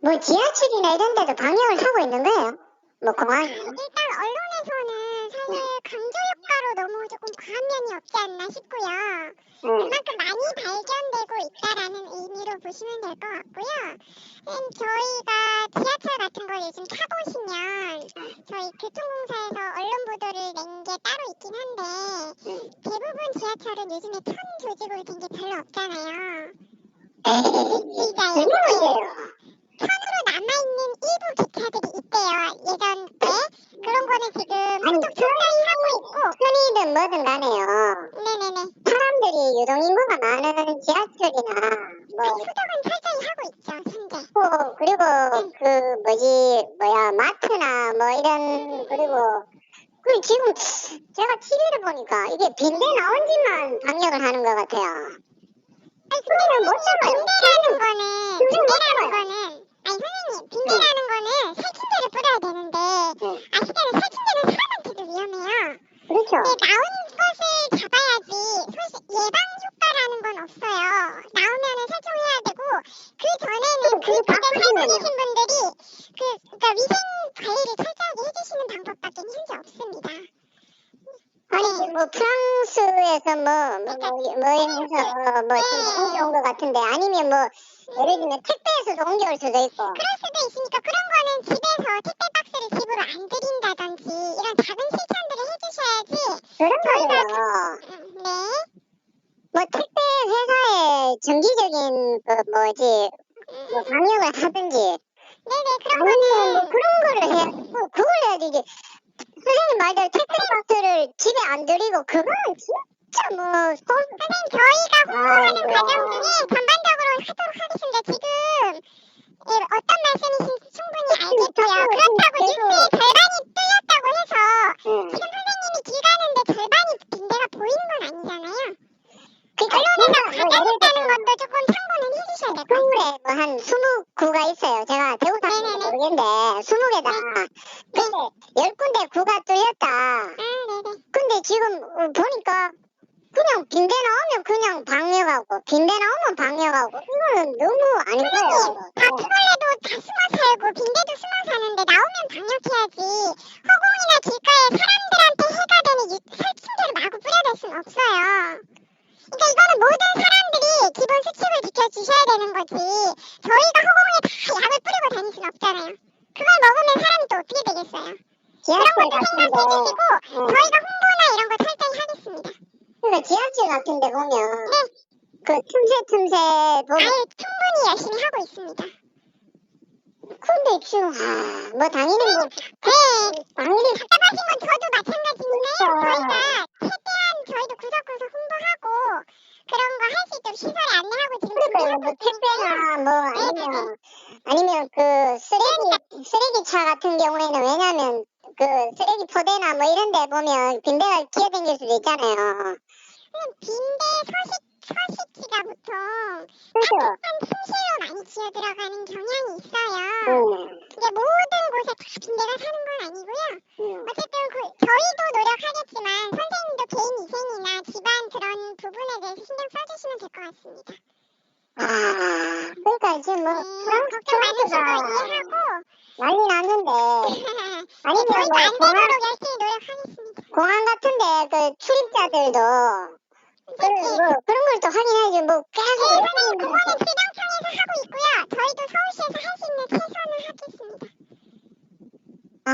뭐 지하철이나 이런 데도 방역을 하고 있는 거예요? 뭐 공항 일단 언론에서는 사실 강조 효과로 너무 조금 과한 면이 없지 않나 싶고요. 응. 그만큼 많이 발견되고 있다라는 의미로 보시면 될 것 같고요. 음, 저희가 지하철 같은 걸 요즘 타보시면 저희 교통공사에서 언론 보도를 낸 게 따로 있긴 한데 대부분 지하철은 요즘에 천 조직으로 된 게 별로 없잖아요. 에이 진짜요? 그거 천으로 남아있는 일부 기차들이 있대요. 예전 때 그런 거는 지금 아니 있고 편이든 뭐든 간에요 네네네. 사람들이 유동 인구가 많은 지하철이나 뭐 수도관 철저히 하고 있죠 현재. 또 그리고 그 뭐지 뭐야 마트나 뭐 이런 그리고 그 지금 제가 TV를 보니까 이게 빈대 나온 집만 방역을 하는 것 같아요. 아니 근데 못 잡아요. 빈대라는 거는 빈대 빈대라는. 거는 빈대라는 거는 살충제를 뿌려야 되는데 네. 아시다시피 살충제는 사람한테도 위험해요. 그렇죠. 나온 것을 잡아야지 예방 효과라는 건 없어요. 나오면은 살충해야 되고 그 전에는 그 집에 살고. 계신 분들이 그 그러니까 위생 관리를 철저하게 해주시는 방법밖에 현재 없습니다. 아니 뭐 프랑스에서 뭐뭐 뭐, 뭐뭐 옮겨온 것 같은데 아니면 뭐 예를 들면 택배에서도 옮겨올 수도 있고 그럴 수도 있으니까 그런 거는 집에서 택배 박스를 집으로 안 드린다든지 이런 작은 실천들을 해주셔야지. 그런 거예요. 음, 네. 뭐 택배 회사에 정기적인 그 뭐지 뭐 방역을 하든지 네네 그런 아니면 뭐 거는 그런 거를 해야 뭐 그걸 해야지 선생님 말대로 택배 집에 안 드리고 그거는 진짜 뭐 소... 선생님 저희가 홍보하는 아이고. 과정 중에 전반적으로 하도록 하겠습니다. 지금 예, 어떤 말씀이신지 충분히 알겠고요. 그렇다고 뉴스의 절반이 뚫렸다고 해서 응. 지금 선생님이 길 가는데 절반이 빈대가 보이는 건 아니잖아요. 그러니까 언론에서 들어서 것도 조금 참고는 해주셔야 될 것 같아요. 서울에 뭐 한 20구가 있어요. 제가 대구 사는. 모르겠는데 20개다. 근데 10군데 구가 뚫렸다. 아, 네네. 근데 지금 어, 보니까 그냥 빈대 나오면 그냥 방역하고 빈대 나오면 방역하고 이거는 너무. 선생님, 바퀴벌레도 다 숨어 살고 빈대도 숨어 사는데 나오면 방역해야지. 허공이나 길가에 사람들한테 해가 되는 유, 살충제를 마구 뿌려댈 순 없어요. 그러니까 이거는 모든 사람들이 기본 수칙을 지켜주셔야 되는 거지. 저희가 허공에 다 약을 뿌리고 다닐 순 없잖아요. 그걸 먹으면 사람이 또 어떻게 되겠어요? 그런 것도 생각해 주시고 응. 저희가 홍보 거 철저히 하겠습니다. 그러니까 지하철 같은 데 보면 네. 그 틈새 틈새 보면 아예 충분히 열심히 하고 있습니다. 근데 지금 아, 뭐 당연히 뭐 네. 당연히 답답하신 건 저도 마찬가지인데요. 그렇죠. 저희가 최대한 저희도 구석구석 홍보하고 그런 거 할 수 있도록 시설에 안내하고 지금 그러니까 뭐 택배나 뭐 아니면 아니면 그 쓰레기 쓰레기차 같은 경우에는 왜냐면 그 쓰레기 포대나 뭐 이런 데 보면 빈대가 기어다닐 수도 있잖아요. 빈대 서식 서식지가 보통 그렇죠. 한 침실로 많이 기어 들어가는 경향이 있어요. 응. 이게 모든 곳에 다 빈대가 사는 건 아니고요. 응. 어쨌든 그 저희도 노력하겠지만 선생님도 개인 위생이나 집안 그런 부분에 대해서 신경 써주시면 될 것 같습니다. 아, 그러니까 지금 뭐 음, 프랑스 걱정 많으시고 프랑스가 이해하고 난리 났는데 아니면 저희도 뭐안 공항 되도록 열심히 노력하겠습니다. 공항 같은데 그 출입자들도 그, 뭐 그런 걸 또 확인해야지 뭐 계속 네, 선생님 이러는 그거는 지정청에서 하고 있고요. 저희도 서울시에서 할 수 있는 최선을 하겠습니다. 아,